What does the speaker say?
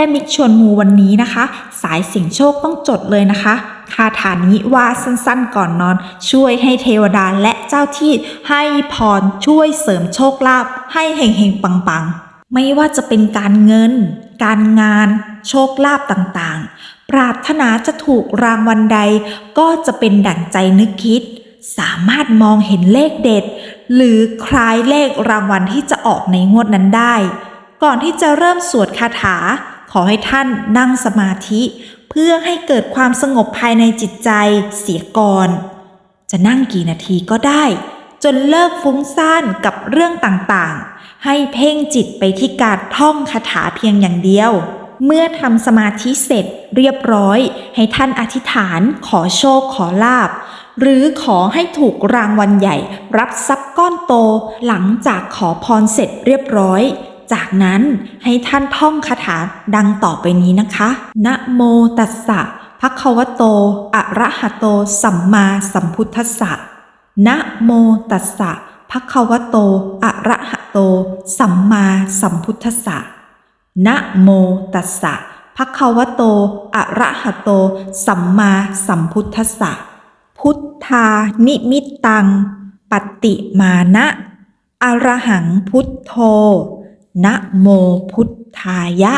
ม่มิกชวนมูวันนี้นะคะ สายเสียงโชคต้องจดเลยนะคะคาถานี้ว่าสั้นๆก่อนนอน ช่วยให้เทวดาและเจ้าที่ให้พรช่วยเสริมโชคลาภให้เฮงๆปังๆ ไม่ว่าจะเป็นการเงิน การงาน โชคลาภต่างๆ ปรารถนาจะถูกรางวัลใด ก็จะเป็นดั่งใจนึกคิด สามารถมองเห็นเลขเด็ด หรือคล้ายเลขรางวัลที่จะออกในงวดนั้นได้ ก่อนที่จะเริ่มสวดคาถา ขอให้ท่านนั่งสมาธิ เพื่อให้เกิดความสงบภายในจิตใจเสียก่อน จะนั่งกี่นาทีก็ได้ จนเลิกฟุ้งซ่านกับเรื่องต่างๆ ให้เพ่งจิตไปที่การท่องคาถาเพียงอย่างเดียว เมื่อทำสมาธิเสร็จเรียบร้อย ให้ท่านอธิษฐานขอโชคขอลาบหรือขอให้ถูกรางวัลใหญ่ รับทรัพย์ก้อนโต หลังจากขอพรเสร็จเรียบร้อย จากนั้นให้ท่านท่องคาถาดังต่อไปนี้นะคะ นะโมตัสสะภะคะวะโต อะระหะโต สัมมาสัมพุทธัสสะ นะโมตัสสะภะคะวะโต อะระหะโต สัมมาสัมพุทธัสสะ นะโมตัสสะภะคะวะโต อะระหะโต สัมมาสัมพุทธัสสะ พุทธานิมิตตัง ปฏิมานะอรหังพุทโธ นะโมพุทธายะ